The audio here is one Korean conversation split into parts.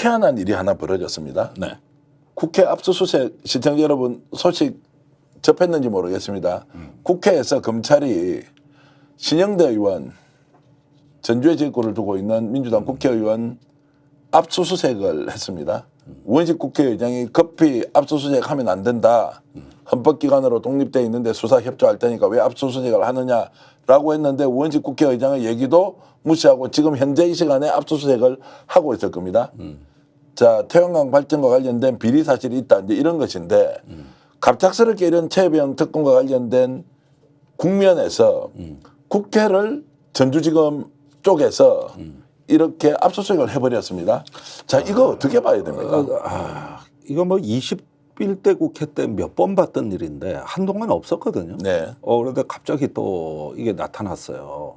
희한한 일이 하나 벌어졌습니다. 네. 국회 압수수색 시청자 여러분 소식 접했는지 모르겠습니다. 국회에서 검찰이 신영대 의원 전주의 지역구를 두고 있는 민주당 국회의원 압수수색을 했습니다. 우원식 국회의장이 급히 압수수색하면 안 된다. 헌법기관으로 독립돼 있는데 수사 협조할 테니까 왜 압수수색을 하느냐라고 했는데 우원식 국회의장의 얘기도 무시하고 지금 현재 이 시간에 압수수색을 하고 있을 겁니다. 자 태양광 발전과 관련된 비리 사실이 있다 이제 이런 것인데 갑작스럽게 이런 최병 특검과 관련된 국면에서 국회를 전주지검 쪽에서 이렇게 압수수색을 해버렸습니다. 자 이거 어떻게 봐야 됩니까? 아, 이거 뭐 21대 국회 때 몇 번 봤던 일인데 한동안 없었거든요. 네. 어, 그런데 갑자기 또 이게 나타났어요.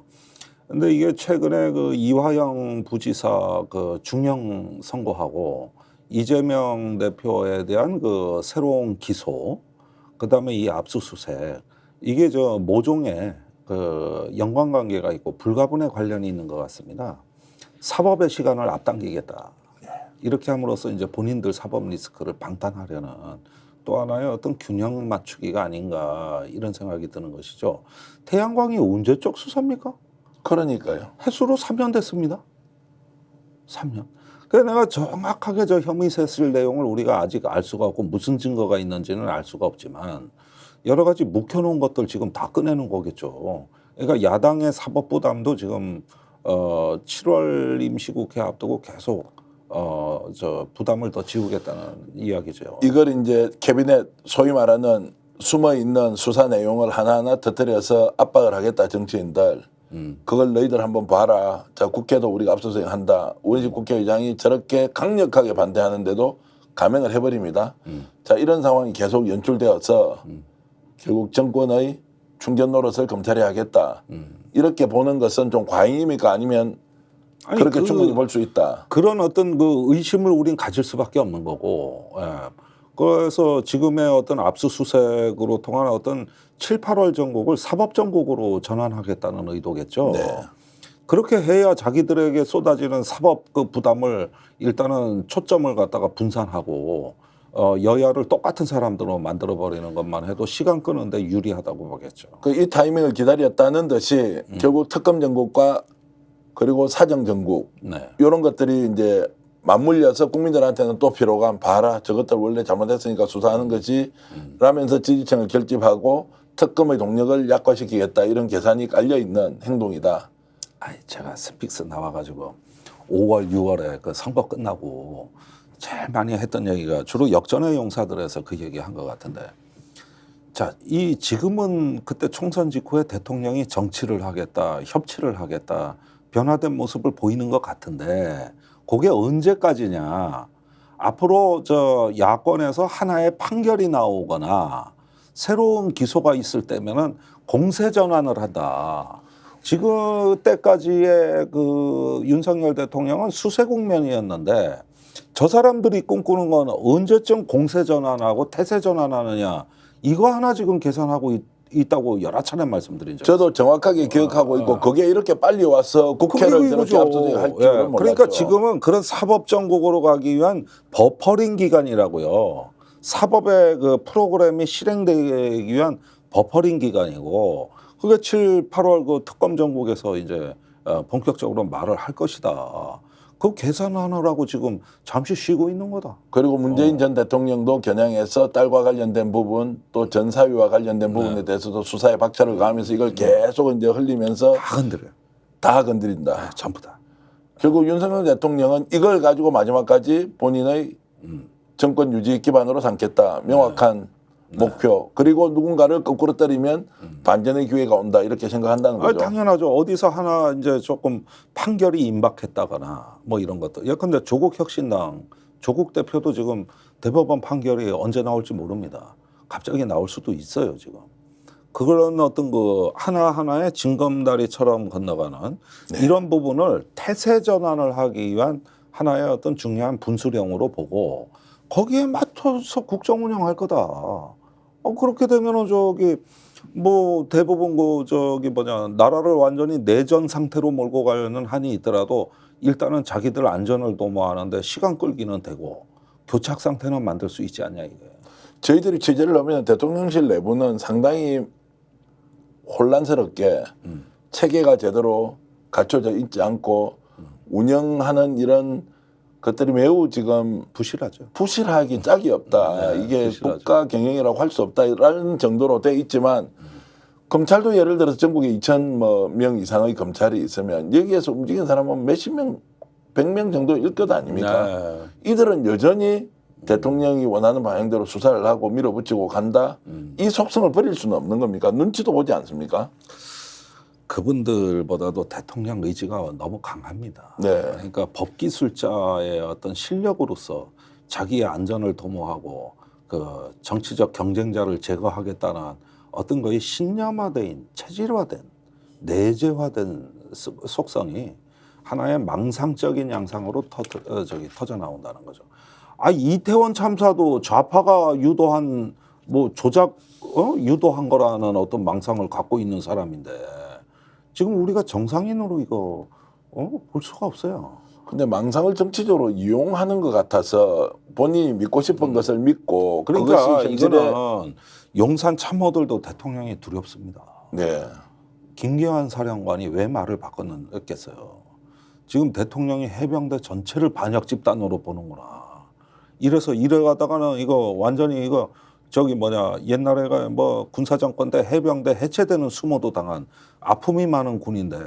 근데 이게 최근에 그 이화영 부지사 그 중형 선고하고 이재명 대표에 대한 그 새로운 기소, 그 다음에 이 압수수색, 이게 저 모종의 그 연관관계가 있고 불가분의 관련이 있는 것 같습니다. 사법의 시간을 앞당기겠다. 이렇게 함으로써 이제 본인들 사법 리스크를 방탄하려는 또 하나의 어떤 균형 맞추기가 아닌가 이런 생각이 드는 것이죠. 태양광이 언제적 수사입니까? 그러니까요. 해수로 3년 됐습니다. 3년. 그래서 내가 정확하게 저 혐의 세실 내용을 우리가 아직 알 수가 없고 무슨 증거가 있는지는 알 수가 없지만 여러 가지 묵혀놓은 것들 지금 다 꺼내는 거겠죠. 그러니까 야당의 사법 부담도 지금 어 7월 임시국회 앞두고 계속 어 저 부담을 더 지우겠다는 이야기죠. 이걸 이제 캐비넷 소위 말하는 숨어 있는 수사 내용을 하나하나 터뜨려서 압박을 하겠다 정치인들. 음. 그걸 너희들 한번 봐라. 자 국회도 우리가 압수수색 한다. 우원식 국회의장이 저렇게 강력하게 반대하는데도 감행을 해버립니다. 음. 자 이런 상황이 계속 연출되어서 결국 정권의 충전 노릇을 검찰이 하겠다. 음. 이렇게 보는 것은 좀 과잉입니까? 아니면 아니, 그렇게 그- 충분히 볼 수 있다. 그런 어떤 그 의심을 우린 가질 수밖에 없는 거고. 예. 그래서 지금의 어떤 압수수색으로 통한 어떤 7, 8월 전국을 사법 전국으로 전환하겠다는 의도겠죠. 네. 그렇게 해야 자기들에게 쏟아지는 사법 그 부담을 일단은 초점을 갖다가 분산하고 어, 여야를 똑같은 사람들로 만들어 버리는 것만 해도 시간 끄는데 유리하다고 보겠죠. 그 이 타이밍을 기다렸다는 듯이 음. 결국 특검 전국과 그리고 사정 전국 네. 이런 것들이 이제 맞물려서 국민들한테는 또 피로감 봐라 저것들 원래 잘못했으니까 수사하는 음. 라면서 지지층을 결집하고 특검의 동력을 약화시키겠다 이런 계산이 깔려 있는 행동이다. 아니 제가 스픽스 나와가지고 5월 6월에 그 선거 끝나고 제일 많이 했던 얘기가 주로 역전의 용사들에서 그 얘기 한 것 같은데 자 이 지금은 그때 총선 직후에 대통령이 정치를 하겠다 협치를 하겠다 변화된 모습을 보이는 것 같은데 그게 언제까지냐 앞으로 저 야권에서 하나의 판결이 나오거나 새로운 기소가 있을 때면은 공세 전환을 한다. 지금 때까지의 그 윤석열 대통령은 수세 국면이었는데 저 사람들이 꿈꾸는 건 언제쯤 공세 전환하고 태세 전환하느냐 이거 하나 지금 계산하고 있, 있다고 여러 차례 말씀드린 적 저도 정확하게 기억하고 있고 그게 이렇게 빨리 와서 국회를 이거죠. 압수수색 할 예, 줄은 몰랐죠. 그러니까 지금은 그런 사법 정국으로 가기 위한 버퍼링 기간이라고요. 사법의 그 프로그램이 실행되기 위한 버퍼링 기간이고 그게 7, 8월 그 특검 정국에서 이제 어, 본격적으로 말을 할 것이다. 그 계산하느라고 지금 잠시 쉬고 있는 거다. 그리고 어. 문재인 전 대통령도 겨냥해서 딸과 관련된 부분 또 전 사위와 관련된 네. 부분에 대해서도 수사에 박차를 가하면서 이걸 계속 이제 흘리면서 다 건드려요. 다 건드린다. 아, 전부 다. 결국 윤석열 대통령은 이걸 가지고 마지막까지 본인의 음. 정권 유지 기반으로 삼겠다. 명확한 네. 목표. 그리고 누군가를 거꾸로 때리면 반전의 기회가 온다. 이렇게 생각한다는 아, 거죠. 당연하죠. 어디서 하나 이제 조금 판결이 임박했다거나 뭐 이런 것들. 예컨대 조국 혁신당 조국 대표도 지금 대법원 판결이 언제 나올지 모릅니다. 갑자기 나올 수도 있어요, 지금. 그런 어떤 그 하나하나의 징검다리처럼 건너가는 이런 부분을 태세 전환을 하기 위한 하나의 어떤 중요한 분수령으로 보고 거기에 맞춰서 국정 운영할 거다. 어, 그렇게 되면은 저기 뭐 대부분 그 저기 뭐냐 나라를 완전히 내전 상태로 몰고 가려는 한이 있더라도 일단은 자기들 안전을 도모하는데 시간 끌기는 되고 교착 상태는 만들 수 있지 않냐 이게. 저희들이 취재를 하면 대통령실 내부는 상당히 혼란스럽게 체계가 제대로 갖춰져 있지 않고 운영하는 이런 것들이 매우 지금 부실하죠. 부실하기 짝이 없다. 네, 이게 부실하죠. 국가 경영이라고 할 수 없다라는 정도로 돼 있지만 검찰도 예를 들어서 전국에 2천 뭐 명 이상의 검찰이 있으면 여기에서 움직이는 사람은 몇십 명, 백 명 정도 일 것 아닙니까? 네. 이들은 여전히 대통령이 원하는 방향대로 수사를 하고 밀어붙이고 간다. 음. 이 속성을 버릴 수는 없는 겁니까? 눈치도 보지 않습니까? 그분들보다도 대통령 의지가 너무 강합니다. 네. 그러니까 법기술자의 어떤 실력으로서 자기의 안전을 도모하고 그 정치적 경쟁자를 제거하겠다는 어떤 거의 신념화된 체질화된 내재화된 스- 속성이 하나의 망상적인 양상으로 터, 어, 저기 터져 나온다는 거죠. 아 이태원 참사도 좌파가 유도한 뭐 조작 어? 유도한 거라는 어떤 망상을 갖고 있는 사람인데 지금 우리가 정상인으로 이거 어? 볼 수가 없어요. 근데 망상을 정치적으로 이용하는 것 같아서 본인이 믿고 싶은 것을 믿고 그러니까 그것이 현실에 이거는 용산 참모들도 대통령이 두렵습니다. 네. 김기환 사령관이 왜 말을 바꿨겠어요? 지금 대통령이 해병대 전체를 반역 집단으로 보는구나. 이래서 이래 가다가는 이거 완전히 이거 저기 뭐냐 옛날에가 뭐 군사정권 때 해병대 해체되는 수모도 당한 아픔이 많은 군인데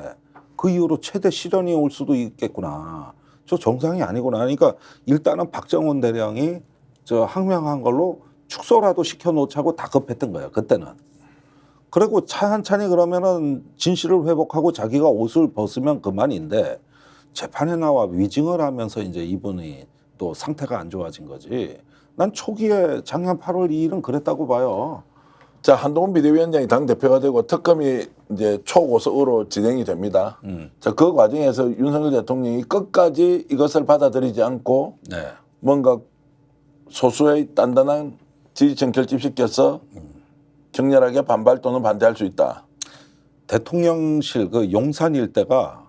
그 이후로 최대 시련이 올 수도 있겠구나. 저 정상이 아니구나. 그러니까 일단은 박정원 대령이 저 항명한 걸로 축소라도 시켜놓자고 다급했던 거예요. 그때는. 그리고 차한찬이 그러면은 진실을 회복하고 자기가 옷을 벗으면 그만인데 재판에 나와 위증을 하면서 이제 이분이 또 상태가 안 좋아진 거지. 난 초기에 작년 8월 2일은 그랬다고 봐요. 자 한동훈 비대위원장이 당 대표가 되고 특검이 이제 초고속으로 진행이 됩니다. 음. 자그 과정에서 윤석열 대통령이 끝까지 이것을 받아들이지 않고 네. 뭔가 소수의 단단한 지지층 결집시켜서 격렬하게 반발 또는 반대할 수 있다. 대통령실 그 용산 일대가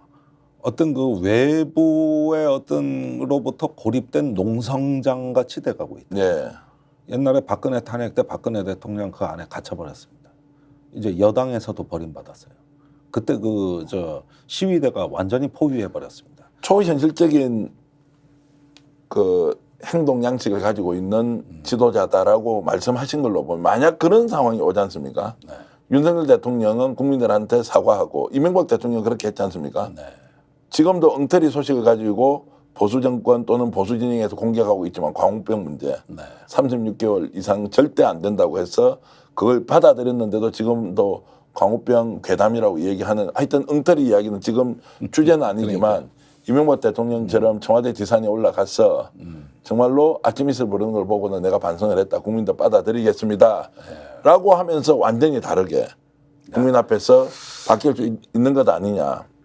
어떤 그 외부의 어떤로부터 고립된 농성장 같이 돼가고 있다. 네. 옛날에 박근혜 탄핵 때 박근혜 대통령 그 안에 갇혀버렸습니다. 이제 여당에서도 버림받았어요. 그때 그 저 시위대가 완전히 포위해 버렸습니다. 초현실적인 그 행동 양식을 가지고 있는 지도자다라고 말씀하신 걸로 보면 만약 그런 상황이 오지 않습니까? 네. 윤석열 대통령은 국민들한테 사과하고 이명박 대통령 은 그렇게 했지 않습니까? 네. 지금도 엉터리 소식을 가지고 보수 정권 또는 보수 진영에서 공격하고 있지만 광우병 문제. 네. 36개월 이상 절대 안 된다고 해서 그걸 받아들였는데도 지금도 광우병 괴담이라고 얘기하는 하여튼 엉터리 이야기는 지금 주제는 아니지만 이명박 대통령처럼 청와대 지산에 올라가서 정말로 아침 이슬 부르는 걸 보고는 내가 반성을 했다. 국민들 받아들이겠습니다. 라고 하면서 완전히 다르게 국민 앞에서 바뀔 수 있- 있는 것 아니냐